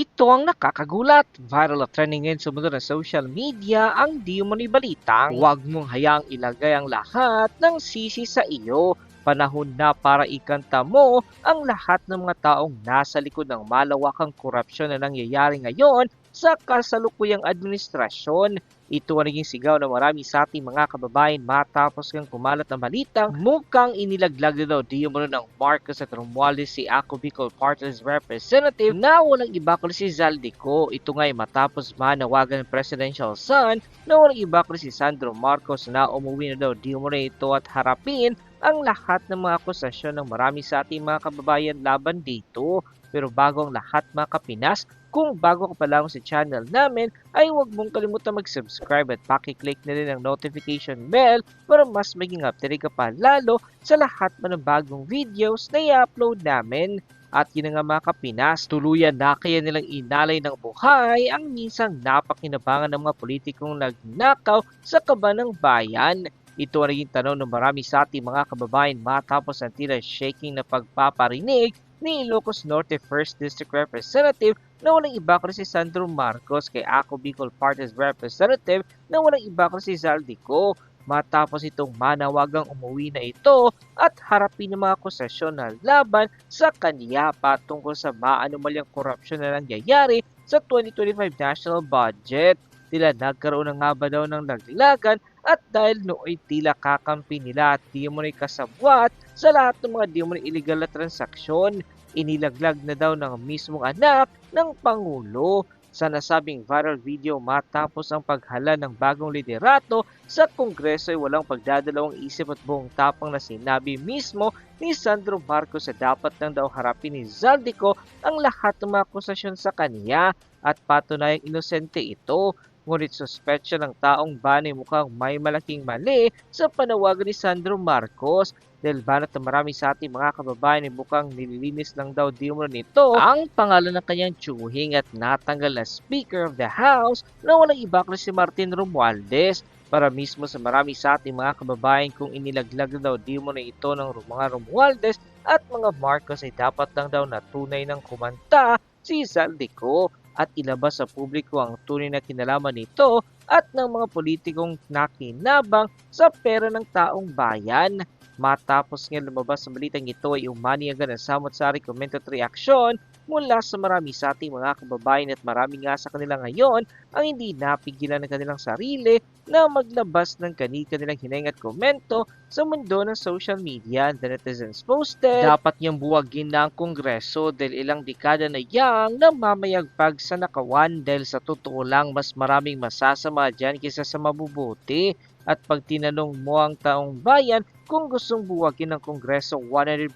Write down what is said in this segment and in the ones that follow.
Ito ang nakakagulat. Viral at trending ngayon sa mundo ng social media ang di mo ni balitang huwag mong hayaang ilagay ang lahat ng sisi sa iyo. Panahon na para ikanta mo ang lahat ng mga taong nasa likod ng malawakang korupsyon na nangyayari ngayon sa kasalukuyang administrasyon. Ito ang naging sigaw ng marami sa ating mga kababayan matapos kang kumalat na balitang mukhang inilaglag na daw di umano ng Marcos at Romualdez si Ako Bicol Party's representative na walang iba kundi si Zaldico. Ito nga ay matapos manawagan ng presidential son na walang iba kundi si Sandro Marcos na umuwi na daw di umano ito at harapin ang lahat ng mga akusasyon ng marami sa ating mga kababayan laban dito. Pero bago ang lahat mga kapinas, kung bago ka pa lang sa channel namin, ay huwag mong kalimutan mag-subscribe at pakiclick na rin ang notification bell para mas maging updated ka pa lalo sa lahat man ng bagong videos na i-upload namin. At yun nga mga kapinas, tuluyan na kaya nilang inalay ng buhay ang minsang napakinabangan ng mga politikong nagnakaw sa kaba ng bayan. Ito ang naging tanong ng marami sa ating mga kababayan matapos ang tila shaking na pagpaparinig ni Ilocos Norte 1st District Representative na walang iba kundi si Sandro Marcos kay Ako Bicol Party's Representative. Na walang iba kundi si Zaldico matapos itong manawagang umuwi na ito at harapin ng mga akusasyon na laban sa kanya patungkol sa maanumalyang korupsyon na nangyayari sa 2025 national budget. Tila nagkaroon na nga ba daw ng naglagan at dahil nooy tila kakampi nila at di mo kasabwat sa lahat ng mga di mo illegal na transaksyon, inilaglag na daw ng mismong anak ng Pangulo sa nasabing viral video matapos ang paghala ng bagong liderato sa Kongreso ay walang pagdadalawang isip at buong tapang na sinabi mismo ni Sandro Marcos sa dapat nang daw harapin ni Zaldico ang lahat ng mga akusasyon sa kanya at patunayang inosente ito. Ngunit suspetsya ng taong bani mukhang may malaking mali sa panawagan ni Sandro Marcos dahil banat na marami sa ating mga kababayan ay mukhang nililinis lang daw di mo nito. Ang pangalan ng kanyang tsuhing at natanggal na Speaker of the House na walang iba kundi si Martin Romualdez. Para mismo sa marami sa ating mga kababayan kung inilaglag daw di mo na ito ng mga Romualdez at mga Marcos ay dapat lang daw na tunay ng kumanta si Zaldico at ilabas sa publiko ang tunay na kinalaman nito at ng mga politikong nakinabang sa pera ng taong bayan. Matapos nga lumabas sa balitang ito ay umani agad ang samot-sari comment at reaksyon mula sa marami sa ating mga kababayan at marami nga sa kanila ngayon ang hindi napigilan ng kanilang sarili na maglabas ng kani-kanilang hineng at komento sa mundo ng social media. The netizens posted, dapat niyang buwagin na ang kongreso dahil ilang dekada na yang namamayagpag sa nakawan dahil sa totoo lang mas maraming masasama dyan kaysa sa mabubuti. At pag tinanong mo ang taong bayan kung gustong buwagin ng kongreso 100%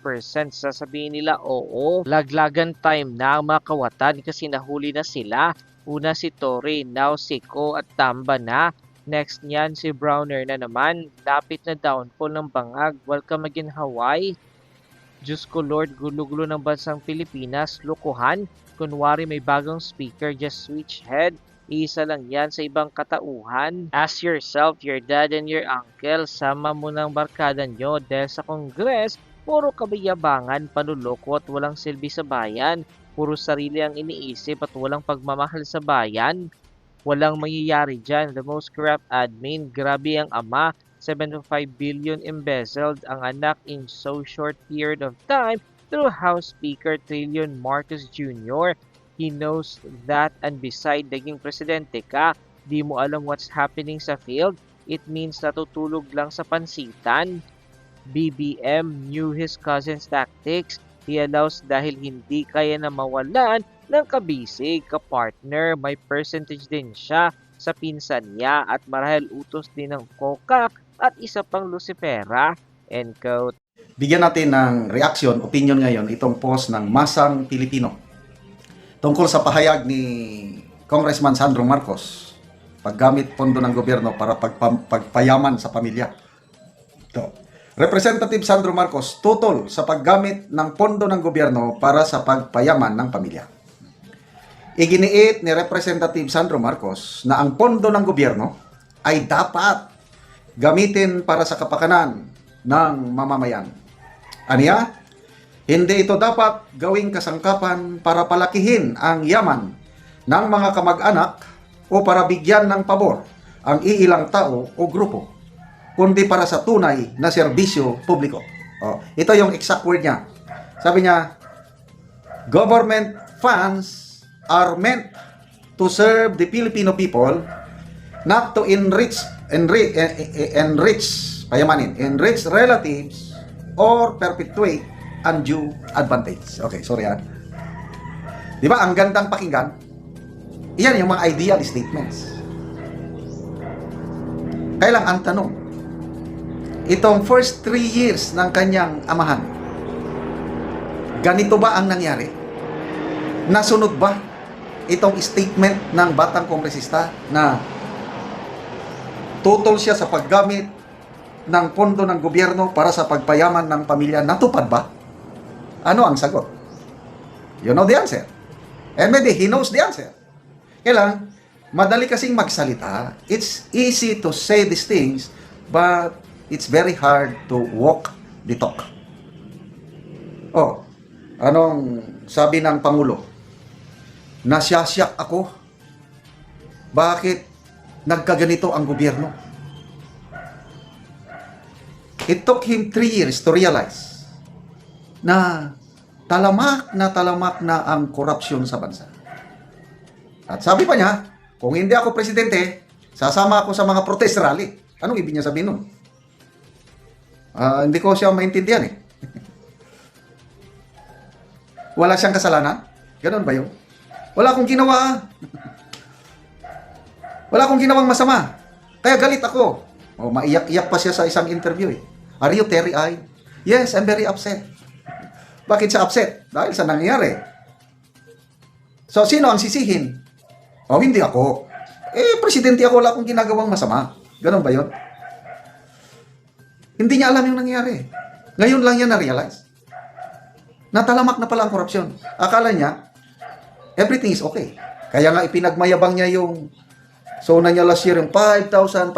sasabihin nila oo. Laglagan time na ang mga kawatan kasi nahuli na sila. Una si Torre, now si Ko at Tamba na. Next niyan si Browner na naman. Lapit na downfall ng bangag. Welcome again Hawaii. Diyos ko Lord, gulo-gulo ng bansang Pilipinas, lokohan. Kunwari may bagong speaker, just switch head. Isa lang yan sa ibang katauhan. Ask yourself, your dad and your uncle, sama mo ng barkada nyo dahil sa kongres, puro kabayabangan, panuloko at walang silbi sa bayan. Puro sarili ang iniisip at walang pagmamahal sa bayan. Walang mangyayari dyan. The most corrupt admin, grabe ang ama. 75 billion embezzled ang anak in so short period of time through House Speaker Trillion Marcos Jr. He knows that and beside naging presidente ka, di mo alam what's happening sa field, it means natutulog lang sa pansitan. BBM knew his cousin's tactics. He allows dahil hindi kaya na mawalan ng kabisig, kapartner, may percentage din siya sa pinsan niya at marahil utos din ng kokak at isa pang Lucifera. End quote. Bigyan natin ng reaksyon, opinion ngayon itong post ng Masang Pilipino tungkol sa pahayag ni Congressman Sandro Marcos paggamit pondo ng gobyerno para pagpa- pagpayaman sa pamilya. Ito. Representative Sandro Marcos tutol sa paggamit ng pondo ng gobyerno para sa pagpayaman ng pamilya. Iginiit ni Representative Sandro Marcos na ang pondo ng gobyerno ay dapat gamitin para sa kapakanan ng mamamayan. Aniya, Hindi ito dapat gawing kasangkapan para palakihin ang yaman ng mga kamag-anak o para bigyan ng pabor ang iilang tao o grupo, kundi para sa tunay na serbisyo publiko. Oh, ito yung exact word niya. Sabi niya, government funds are meant to serve the Filipino people, not to enrich, enrich, enrich, payamanin, enrich relatives or perpetuate undue advantage. Okay, sorry ah. Di ba, ang gandang pakinggan, iyan yung mga ideal statements. Kaya lang ang tanong, itong first three years ng kanyang amahan, ganito ba ang nangyari? Nasunod ba itong statement ng batang kongresista na tutol siya sa paggamit ng pondo ng gobyerno para sa pagpayaman ng pamilya? Natupad ba? Ano ang sagot? You know the answer. And maybe he knows the answer. Kailang, madali kasing magsalita. It's easy to say these things, but it's very hard to walk the talk. Oh, anong sabi ng Pangulo? Nasyasyak ako. Bakit nagkaganito ang gobyerno? It took him three years to realize na talamak na talamak na ang korupsyon sa bansa. At sabi pa niya, kung hindi ako presidente, sasama ako sa mga protest rally. Anong ibig niya sabihin nun? Ah, hindi ko siya maintindihan eh. Wala siyang kasalanan? Ganon ba yun? Wala akong ginawa. Wala akong ginawang masama. Kaya galit ako. O, maiyak-iyak pa siya sa isang interview eh. Are you teary-eyed? Yes, I'm very upset. Bakit siya upset? Dahil sa nangyayari. So, sino ang sisihin? O, hindi ako. Eh, presidente ako, wala akong ginagawang masama. Ganon ba yun? Hindi niya alam yung nangyayari. Ngayon lang niya na-realize. Natalamak na pala ang korupsyon. Akala niya, everything is okay. Kaya nga ipinagmayabang niya yung so na niya last year yung 5,500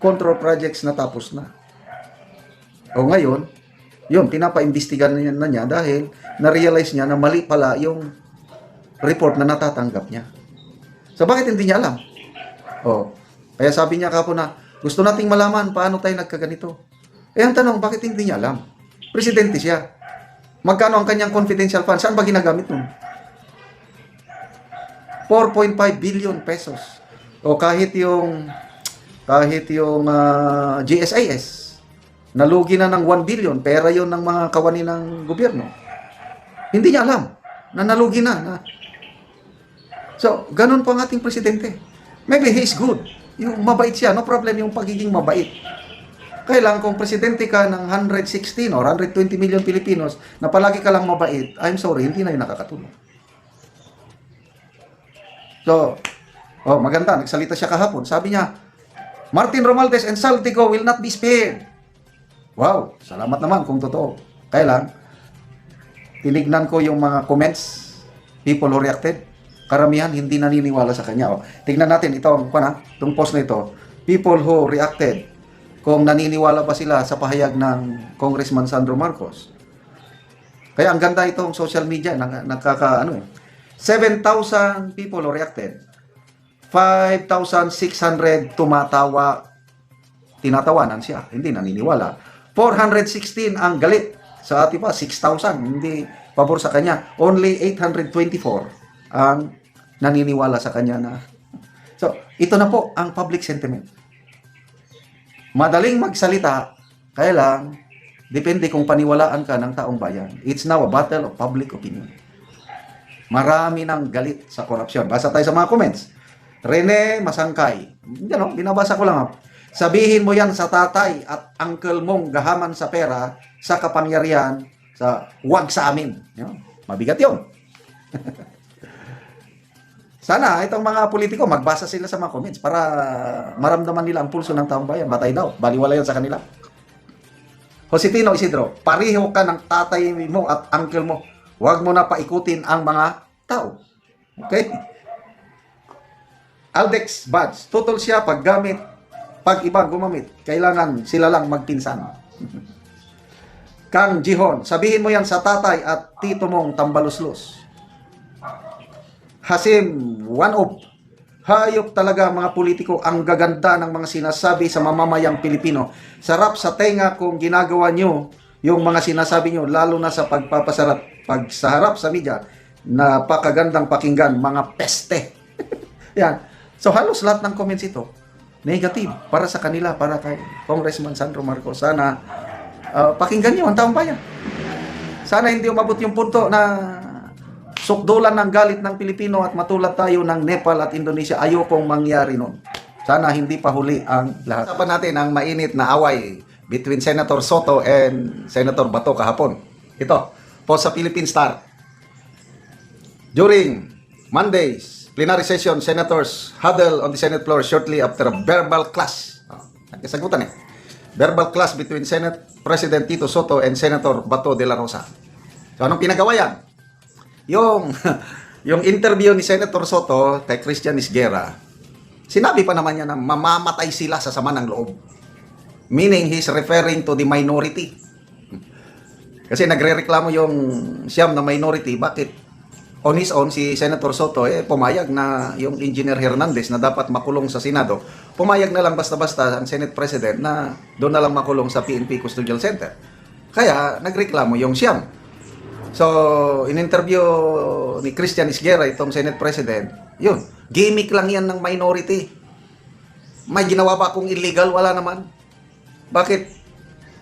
control projects na tapos na. O ngayon, yun, pinapa-imbestigan na niya, dahil na-realize niya na mali pala yung report na natatanggap niya. So bakit hindi niya alam? O, kaya sabi niya kapo na, gusto nating malaman paano tayo nagkaganito. Eh ang tanong, bakit hindi niya alam? Presidente siya. Magkano ang kanyang confidential fund? Saan ba ginagamit nun? 4.5 billion pesos. O kahit yung kahit yung ah, GSIS nalugi na ng 1 billion, pera yon ng mga kawani ng gobyerno. Hindi niya alam na nalugi na. na. So, ganun po ang ating presidente. Maybe he is good. Yung mabait siya, no problem yung pagiging mabait. Kailan kung presidente ka ng 116 or 120 million Pilipinos na palagi ka lang mabait, I'm sorry, hindi na yun nakakatulong. So, oh, maganda, nagsalita siya kahapon. Sabi niya, Martin Romualdez and Saltico will not be spared. Wow, salamat naman kung totoo. Kaya lang, tinignan ko yung mga comments, people who reacted, karamihan hindi naniniwala sa kanya. Oh, tignan natin itong, kuna, itong post na ito. People who reacted, kung naniniwala ba sila sa pahayag ng Congressman Sandro Marcos. Kaya ang ganda itong social media, nag, nagkaka, ano eh, 7,000 people who reacted. 5,600 tumatawa, tinatawanan siya, hindi naniniwala. 416 ang galit. Sa ating pa, 6,000, hindi pabor sa kanya. Only 824 ang naniniwala sa kanya na. So, ito na po ang public sentiment. Madaling magsalita, kaya lang, depende kung paniwalaan ka ng taong bayan. It's now a battle of public opinion. Marami ng galit sa korupsyon. Basa tayo sa mga comments. Rene Masangkay. Yan o, binabasa ko lang. Sabihin mo yan sa tatay at uncle mong gahaman sa pera, sa kapangyarihan, sa wag sa amin. Yan. Mabigat yun. Sana itong mga politiko magbasa sila sa mga comments para maramdaman nila ang pulso ng taong bayan. Batay daw. Baliwala yan sa kanila. Josefino Isidro, pareho ka ng tatay mo at uncle mo. Huwag mo na paikutin ang mga tao. Okay? Aldex Buds, tutol siya paggamit, pag iba gumamit, kailangan sila lang magpinsan. Kang Jihon, sabihin mo yan sa tatay at tito mong tambaluslos. Hasim, one of. Hayop talaga mga politiko ang gaganda ng mga sinasabi sa mamamayang Pilipino. Sarap sa tenga kung ginagawa nyo yung mga sinasabi nyo, lalo na sa pagpapasarap. Pag sa harap sa media, napakagandang pakinggan, mga peste. Yan. So halos lahat ng comments ito, negative para sa kanila, para kay Congressman Sandro Marcos. Sana uh, pakinggan nyo ang taong bayan. Sana hindi umabot yung punto na sukdulan ng galit ng Pilipino at matulad tayo ng Nepal at Indonesia. Ayokong mangyari nun. Sana hindi pa huli ang lahat. Usapan natin ang mainit na away between Senator Soto and Senator Bato kahapon. Ito, post sa Philippine Star. During Monday's plenary session, senators huddle on the Senate floor shortly after a verbal clash. Oh, nagkasagutan eh. Verbal clash between Senate President Tito Soto and Senator Bato de la Rosa. So anong pinagawa yan? Yung, yung interview ni Senator Soto kay Christian Isguera, sinabi pa naman niya na mamamatay sila sa sama ng loob. Meaning, he's referring to the minority. Kasi nagre-reklamo yung siyam na minority, bakit on his own si Senator Soto eh pumayag na yung Engineer Hernandez na dapat makulong sa Senado, pumayag na lang basta-basta ang Senate President na doon na lang makulong sa PNP Custodial Center. Kaya nagreklamo yung siyam. So, in-interview ni Christian Isguera, itong Senate President, yun, gimmick lang yan ng minority. May ginawa ba akong illegal? Wala naman. Bakit?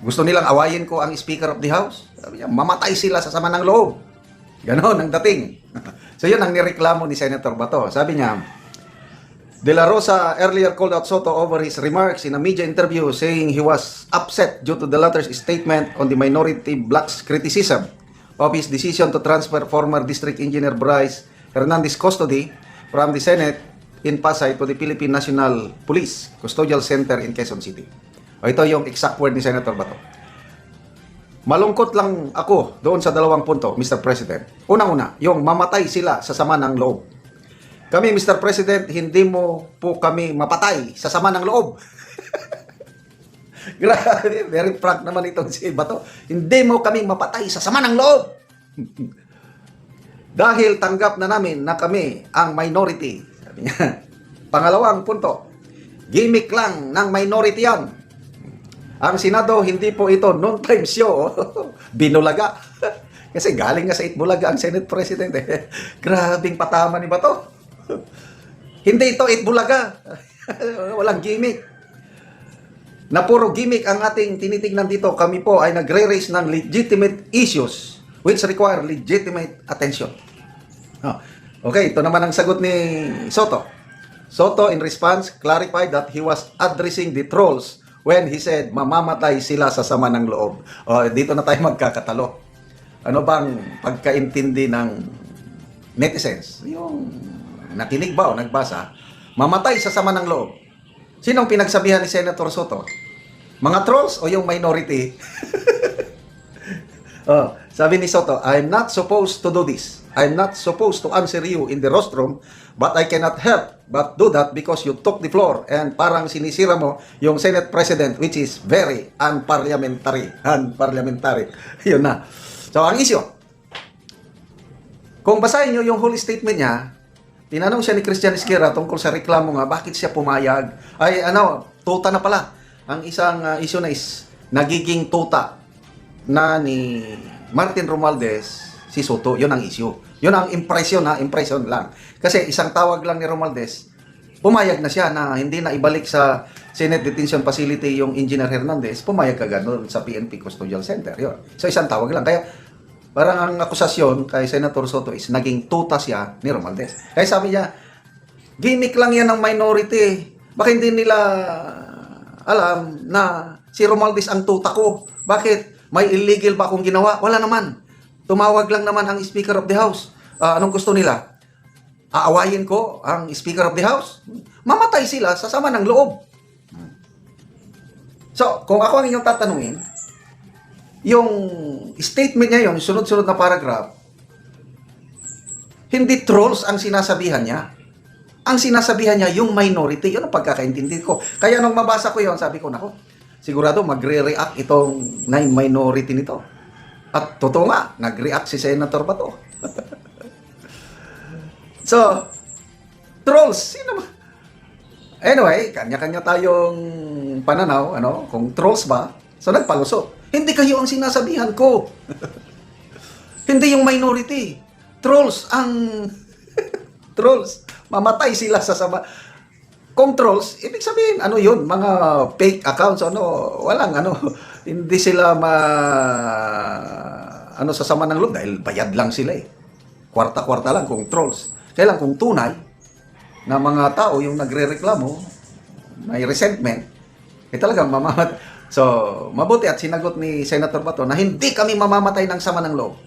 Gusto nilang awayin ko ang Speaker of the House? Mamatay sila sa sama ng loob. Ganon ang dating. so yun ang nireklamo ni Senator Bato. Sabi niya, De La Rosa earlier called out Soto over his remarks in a media interview saying he was upset due to the latter's statement on the minority blacks criticism of his decision to transfer former District Engineer Bryce Hernandez custody from the Senate in Pasay to the Philippine National Police Custodial Center in Quezon City. O ito yung exact word ni Senator Bato. Malungkot lang ako doon sa dalawang punto, Mr. President. Unang-una, yung mamatay sila sa sama ng loob. Kami, Mr. President, hindi mo po kami mapatay sa sama ng loob. Grabe, very frank naman itong si Bato. Hindi mo kami mapatay sa sama ng loob. Dahil tanggap na namin na kami ang minority. Sabi niya. Pangalawang punto, gimmick lang ng minority yan. Ang Senado, hindi po ito noon-time show. Binulaga. Kasi galing nga sa Itbulaga ang Senate President. Eh. Grabing patama ni Bato. hindi ito Itbulaga. Walang gimmick. Na puro gimmick ang ating tinitingnan dito. Kami po ay nagre-raise ng legitimate issues which require legitimate attention. Oh. Okay, ito naman ang sagot ni Soto. Soto in response clarified that he was addressing the trolls when he said mamamatay sila sa sama ng loob. Oh, dito na tayo magkakatalo. Ano bang pagkaintindi ng netizens? Yung nakinig ba o nagbasa, mamatay sa sama ng loob. Sinong pinagsabihan ni Senator Soto? Mga trolls o yung minority? oh, sabi ni Soto, I'm not supposed to do this. I'm not supposed to answer you in the rostrum, but I cannot help but do that because you took the floor and parang sinisira mo yung Senate President which is very unparliamentary. Unparliamentary. Yun na. So, ang issue, kung basahin nyo yung whole statement niya, tinanong siya ni Christian Esquera tungkol sa reklamo nga, bakit siya pumayag? Ay, ano, tuta na pala. Ang isang uh, issue na is, nagiging tuta na ni Martin Romualdez si Soto. Yun ang issue. Yun ang impression ha, impression lang. Kasi isang tawag lang ni Romualdez, pumayag na siya na hindi na ibalik sa Senate Detention Facility yung Engineer Hernandez, pumayag ka ganun sa PNP Custodial Center. Yun. So isang tawag lang. Kaya parang ang akusasyon kay Senator Soto is naging tuta siya ni Romualdez. Kaya sabi niya, gimmick lang yan ng minority. Bakit hindi nila alam na si Romualdez ang tuta ko? Bakit? May illegal ba akong ginawa? Wala naman. Tumawag lang naman ang Speaker of the House. Ah, anong gusto nila? Aawayin ko ang Speaker of the House? Mamatay sila sa sama ng loob. So, kung ako ang inyong tatanungin, yung statement niya yon, sunod-sunod na paragraph, hindi trolls ang sinasabihan niya. Ang sinasabihan niya, yung minority, yun ang pagkakaintindi ko. Kaya nung mabasa ko yon, sabi ko, nako, sigurado magre-react itong nine minority nito. At totoo nga, nag-react si Senator Bato. so, trolls, sino ba? Anyway, kanya-kanya tayong pananaw, ano, kung trolls ba, so nagpalusot. Hindi kayo ang sinasabihan ko. Hindi yung minority. Trolls ang trolls. Mamatay sila sa sama. Kung trolls, ibig sabihin, ano yun, mga fake accounts, ano, walang, ano, hindi sila ma, ano, sa sama ng loob, dahil bayad lang sila eh. Kwarta-kwarta lang kung trolls. Kaya lang kung tunay, na mga tao yung nagre-reklamo, may resentment, eh talagang mamamat. So, mabuti at sinagot ni Senator Bato na hindi kami mamamatay ng sama ng loob.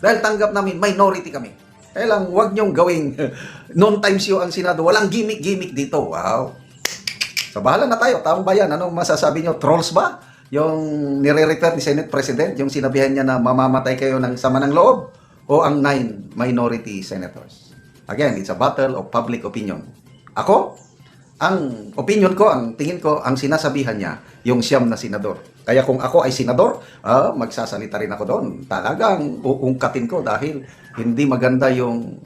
Dahil tanggap namin, minority kami. Kaya lang, huwag niyong gawing non-times you ang Senado. Walang gimmick-gimmick dito. Wow. So, bahala na tayo. Taong bayan, anong masasabi niyo? Trolls ba? Yung nire-refer ni Senate President, yung sinabihan niya na mamamatay kayo ng sama ng loob? O ang nine minority senators? Again, it's a battle of public opinion. Ako, ang opinion ko, ang tingin ko, ang sinasabihan niya, yung siyam na senador. Kaya kung ako ay senador, ah, magsasalita rin ako doon. Talagang uungkatin ko dahil hindi maganda yung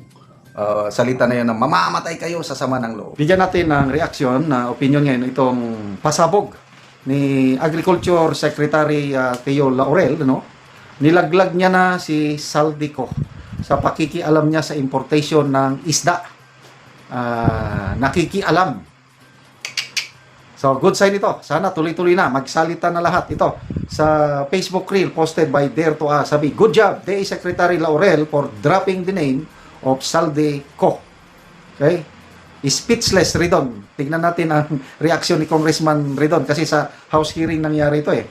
ah, salita na yan na mamamatay kayo sa sama ng loob. Bigyan natin ng reaksyon na opinion ngayon itong pasabog ni Agriculture Secretary uh, Teo Laurel, no? Nilaglag niya na si Saldico sa pakikialam niya sa importation ng isda. Ah, nakikialam So, good sign ito. Sana tuloy-tuloy na. Magsalita na lahat ito. Sa Facebook reel posted by Dare to Us. Sabi, good job, DA Secretary Laurel for dropping the name of Salde Co. Okay? Speechless, Ridon. Tignan natin ang reaksyon ni Congressman Ridon kasi sa House hearing nangyari ito eh.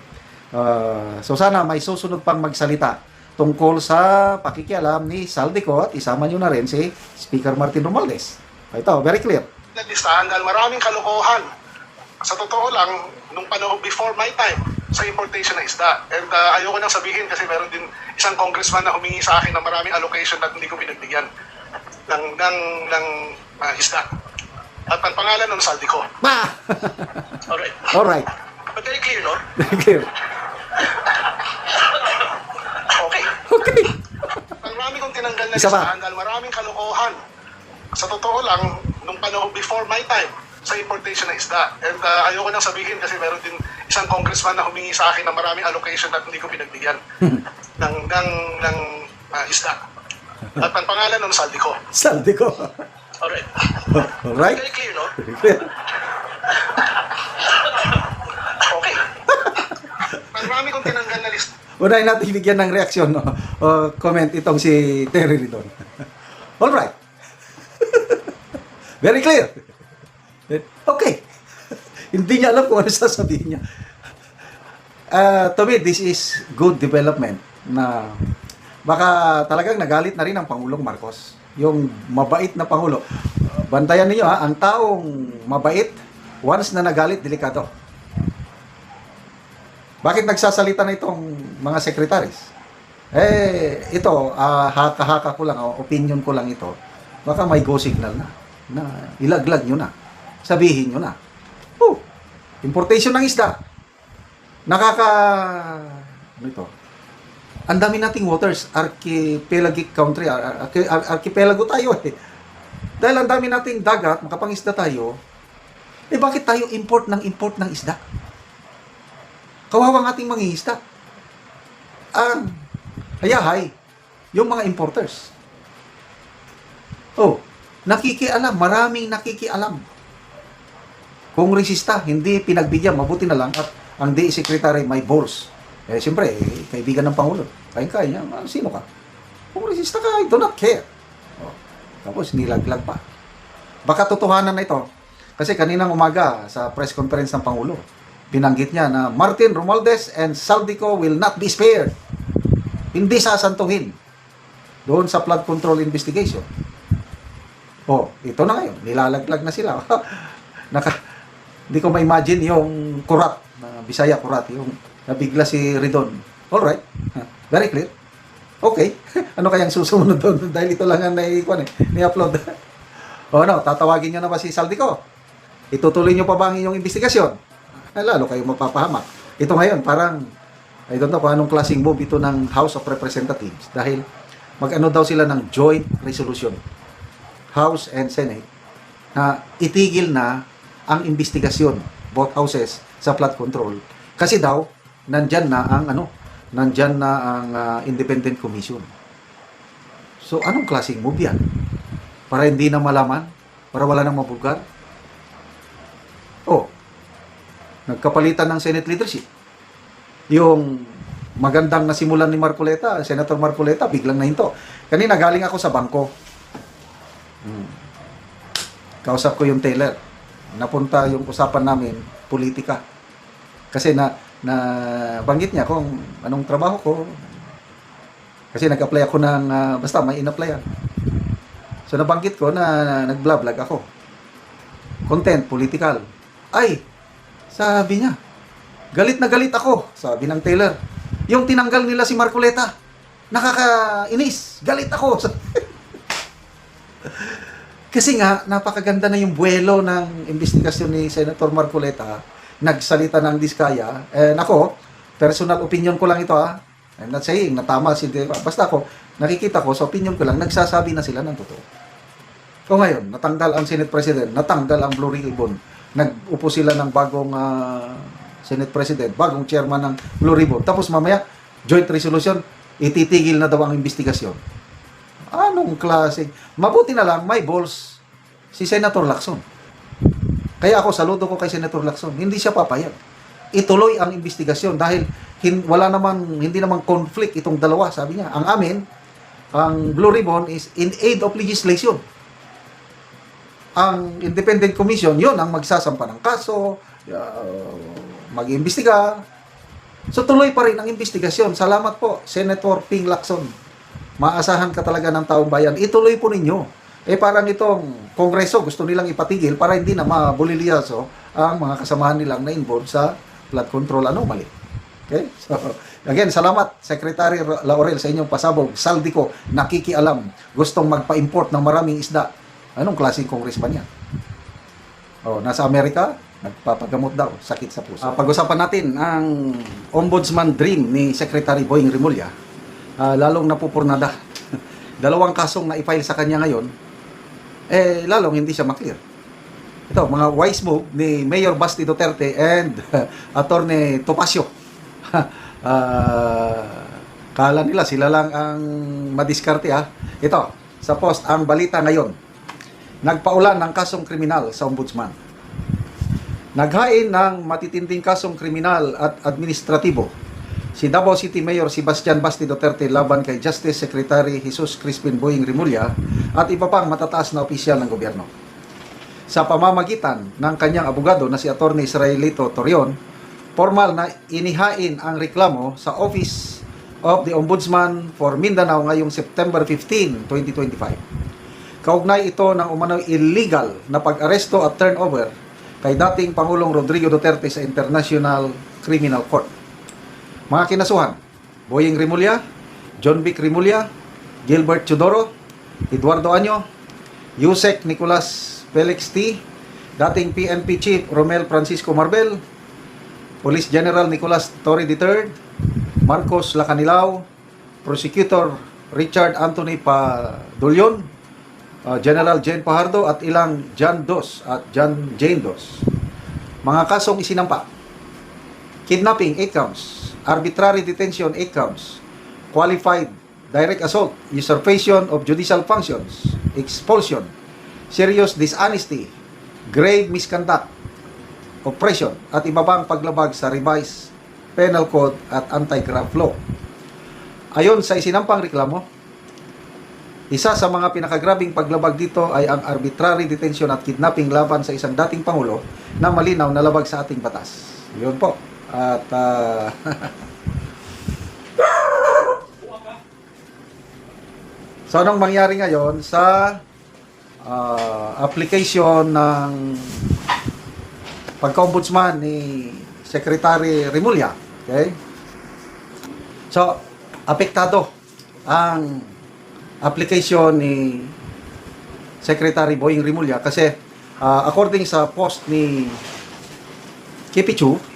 Uh, so sana may susunod pang magsalita tungkol sa pakikialam ni Saldico isama nyo na rin si Speaker Martin Romualdez. Ito, very clear. na listahan dahil maraming kalokohan. Sa totoo lang, nung panahon before my time, sa importation ng isda. And uh, ayoko nang sabihin kasi meron din isang congressman na humingi sa akin ng maraming allocation at hindi ko pinagbigyan ng, ng, ng uh, isda. At ang pangalan nun, Saldi ko. Ma! Alright. Alright. But very clear, no? clear. Okay. Okay. Ang marami kong tinanggal na Isa listahan dahil maraming kalokohan. Sa totoo lang, nung panahon before my time, sa importation ng isda. And uh, ayoko nang sabihin kasi meron din isang congressman na humingi sa akin ng maraming allocation at hindi ko pinagbigyan ng, ng, ng uh, isda. At ang pangalan nun, Saldi ko. Saldico. Alright. Alright. Very clear, no? Okay. Marami kong tinanggal na list. Unahin natin bigyan ng reaksyon no? o comment itong si Terry Ridon. Alright. Very clear. Okay. Hindi niya alam kung ano sasabihin niya. Uh, to me, this is good development na baka talagang nagalit na rin ang Pangulong Marcos. Yung mabait na Pangulo. Bantayan niyo ha, ang taong mabait, once na nagalit, delikado. Bakit nagsasalita na itong mga sekretaris? Eh, ito, ah, haka-haka ko lang, o opinion ko lang ito. Baka may go signal na, na ilaglag nyo na. Sabihin nyo na. Oh, importation ng isda. Nakaka... Ano ito? Ang dami nating waters, archipelagic country, ar- ar- ar- archipelago tayo eh. Dahil ang dami nating dagat, makapangisda tayo, eh bakit tayo import ng import ng isda? Kawawang ating mangingisda. Ang hayahay, yung mga importers. Oh, nakikialam, maraming nakikialam. Kung resista, hindi pinagbigyan, mabuti na lang at ang DA Secretary may balls. Eh, siyempre, eh, kaibigan ng Pangulo. Kaya-kaya niya, ah, sino ka? Kung resista ka, I do not care. Oh, tapos nilaglag pa. Baka totohanan na ito. Kasi kaninang umaga sa press conference ng Pangulo, binanggit niya na Martin Romualdez and Saldico will not be spared. Hindi sasantuhin doon sa flood control investigation. Oh, ito na ngayon. Nilalaglag na sila. Naka, hindi ko ma-imagine yung kurat, na Bisaya kurat, yung nabigla si Ridon. Alright. Very clear. Okay. ano kayang susunod doon? Dahil ito lang ang nai-upload. Eh, ni-upload. o ano, tatawagin nyo na ba si Saldico? Itutuloy nyo pa ba ang inyong investigasyon? Eh, lalo kayo mapapahamak. Ito ngayon, parang I don't know kung anong klaseng move ito ng House of Representatives dahil mag-ano daw sila ng joint resolution House and Senate na itigil na ang investigasyon both houses sa flood control kasi daw nandyan na ang ano nandyan na ang ah, independent commission so anong klaseng move yan para hindi na malaman para wala nang mabulgar oh nagkapalitan ng Senate leadership yung magandang nasimulan ni Marcoleta, Senator Marcoleta, biglang nahinto. Kanina galing ako sa bangko. Hmm. Kausap ko yung Taylor. Napunta yung usapan namin, politika. Kasi na, na banggit niya kung anong trabaho ko. Kasi nag-apply ako ng, ah, basta may in-applyan. So nabanggit ko na nag-vlog ako. Content, political. Ay, sabi niya, galit na galit ako, sabi ng Taylor. Yung tinanggal nila si Marcoleta, nakakainis, galit ako. Kasi nga, napakaganda na yung buwelo ng investigasyon ni Senator Marcoleta. Nagsalita ng diskaya. And ako, personal opinion ko lang ito ha. I'm not saying na tama si Deva. Basta ako, nakikita ko, sa opinion ko lang, nagsasabi na sila ng totoo. O ngayon, natanggal ang Senate President, natanggal ang Blue Ribbon. Nag-upo sila ng bagong ah, Senate President, bagong chairman ng Blue Ribbon. Tapos mamaya, joint resolution, ititigil na daw ang investigasyon. Anong klase? Mabuti na lang, may balls si Senator Lacson. Kaya ako, saludo ko kay Senator Lacson. Hindi siya papayag. Ituloy ang investigasyon dahil hin, wala naman, hindi naman conflict itong dalawa, sabi niya. Ang amin, ang Blue Ribbon is in aid of legislation. Ang Independent Commission, yun ang magsasampa ng kaso, uh, mag-imbestiga. So tuloy pa rin ang investigasyon. Salamat po, Senator Ping Lacson. Maasahan ka talaga ng taong bayan. Ituloy po ninyo. Eh parang itong kongreso gusto nilang ipatigil para hindi na mabulilyaso ang mga kasamahan nilang na-involved sa flood control anomaly. Okay? So, again, salamat Secretary Laurel sa inyong pasabog. Saldi ko, nakikialam. Gustong magpa-import ng maraming isda. Anong klaseng congressman yan? Oh, nasa Amerika, nagpapagamot daw, sakit sa puso. Ah, pag-usapan natin ang ombudsman dream ni Secretary Boying Rimulya. Ah, lalong napupurnada. Dalawang kasong na-file sa kanya ngayon, eh, lalong hindi siya maklear. Ito, mga wise move ni Mayor Basti Duterte and Attorney Topacio. Ah, kala nila sila lang ang madiskarte ha. Ito, sa post, ang balita ngayon. Nagpaulan ng kasong kriminal sa ombudsman. Naghain ng matitinding kasong kriminal at administratibo si Davao City Mayor Sebastian Basti Duterte laban kay Justice Secretary Jesus Crispin Boying Rimulya at iba pang matataas na opisyal ng gobyerno. Sa pamamagitan ng kanyang abogado na si Atty. Israelito Torion, formal na inihain ang reklamo sa Office of the Ombudsman for Mindanao ngayong September 15, 2025. Kaugnay ito ng umano'y illegal na pag-aresto at turnover kay dating Pangulong Rodrigo Duterte sa International Criminal Court. Mga kinasuhan, Boying Rimulya, John Vic Rimulya, Gilbert Chodoro, Eduardo Año, Yusek Nicolas Felix T, dating PNP Chief Romel Francisco Marbel, Police General Nicolas Torre III, Marcos Lacanilao, Prosecutor Richard Anthony Padulyon, uh, General Jane Pajardo at ilang John Dos at John Jane Dos. Mga kasong isinampa. Kidnapping 8 counts, arbitrary detention 8 counts, qualified direct assault, usurpation of judicial functions, expulsion, serious dishonesty, grave misconduct, oppression at iba pang paglabag sa revised penal code at anti-graft law. Ayon sa isinampang reklamo, isa sa mga pinakagrabing paglabag dito ay ang arbitrary detention at kidnapping laban sa isang dating pangulo na malinaw na labag sa ating batas. Yun po. At ah, So anong mangyari ngayon sa ah, application ng pagka-ombudsman ni Secretary Rimulya. Okay? So, apektado ang application ni Secretary Boying Rimulya kasi ah, according sa post ni Kipichu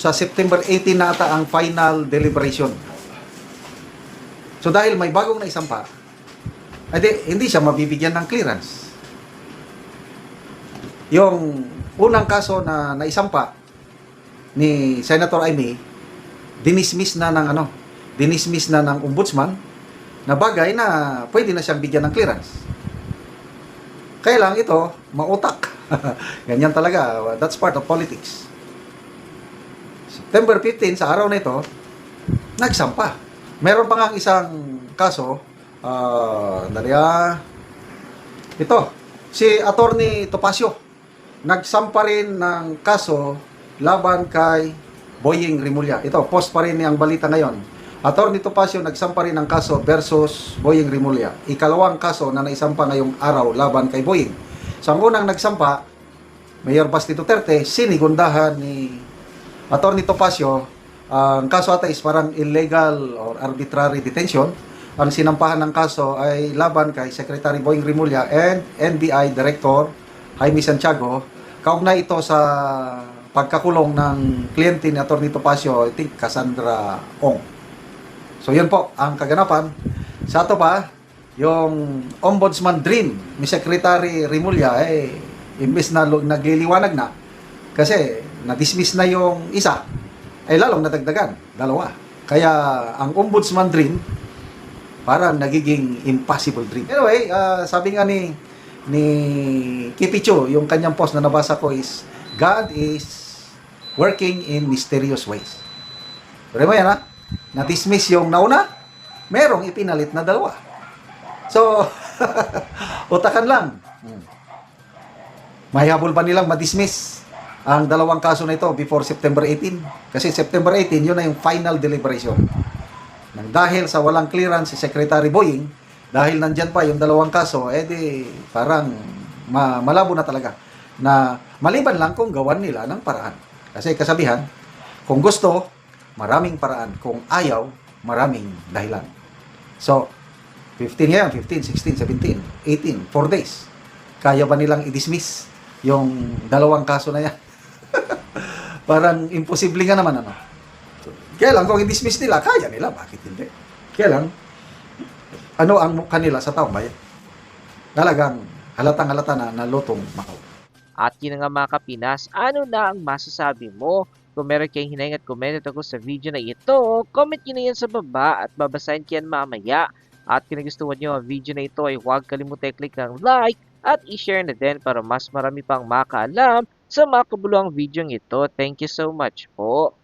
sa September 18 na ata ang final deliberation. So dahil may bagong naisampa, edi, hindi siya mabibigyan ng clearance. Yung unang kaso na naisampa ni Senator Amy, dinismiss na ng ano, dinismiss na ng ombudsman na bagay na pwede na siyang bigyan ng clearance. Kaya lang ito, mautak. Ganyan talaga. That's part of politics. September 15, sa araw na ito, nagsampa. Meron pa nga isang kaso, ah, dali ah, ito, si Attorney Topacio, nagsampa rin ng kaso laban kay Boying Rimulya. Ito, post pa rin ang balita ngayon. Attorney Topacio nagsampa rin ng kaso versus Boying Rimulya. Ikalawang kaso na naisampa ngayong araw laban kay Boying. Sa unang nagsampa, Mayor Basti Duterte, sinigundahan ni Attorney Topacio, ang kaso ata is parang illegal or arbitrary detention. Ang sinampahan ng kaso ay laban kay Secretary Boying Rimulya and NBI Director Jaime Santiago. Kaugnay ito sa pagkakulong ng kliyente ni Attorney Topacio, I think Cassandra Ong. So yun po ang kaganapan. Sa ito pa, yung Ombudsman Dream ni Secretary Rimulya eh imbes na nagliliwanag na kasi na-dismiss na yung isa ay lalong nadagdagan, dalawa. Kaya ang Ombudsman Dream parang nagiging impossible dream. Anyway, ah, sabi nga ni ni Kipicho, yung kanyang post na nabasa ko is God is working in mysterious ways. Pero mo yan ha? Na-dismiss yung nauna, merong ipinalit na dalawa. So, utakan lang. Hmm. Mahihabol pa nilang ma-dismiss ang dalawang kaso na ito before September 18. Kasi September 18, yun na yung final deliberation. Nang dahil sa walang clearance si Secretary Boying, dahil nandyan pa yung dalawang kaso, eh di parang ma- malabo na talaga na maliban lang kung gawan nila ng paraan. Kasi kasabihan, kung gusto, maraming paraan. Kung ayaw, maraming dahilan. So, 15 ngayon, 15, 16, 17, 18, 4 days. Kaya ba nilang i-dismiss yung dalawang kaso na yan? Parang imposible nga naman, ano? Kaya lang, kung i-dismiss nila, kaya nila, bakit hindi? Kaya lang, ano ang kanila sa taong bayan? Talagang halatang halata na nalutong Macau. At yun nga mga kapinas, ano na ang masasabi mo? Kung meron kayong hinaing at comment ako sa video na ito, comment nyo na yan sa baba at babasahin ko yan mamaya. At kung nagustuhan nyo ang video na ito ay huwag kalimutan i-click ang like at i-share na din para mas marami pang makaalam sa mga kabuluhang video ito. Thank you so much po.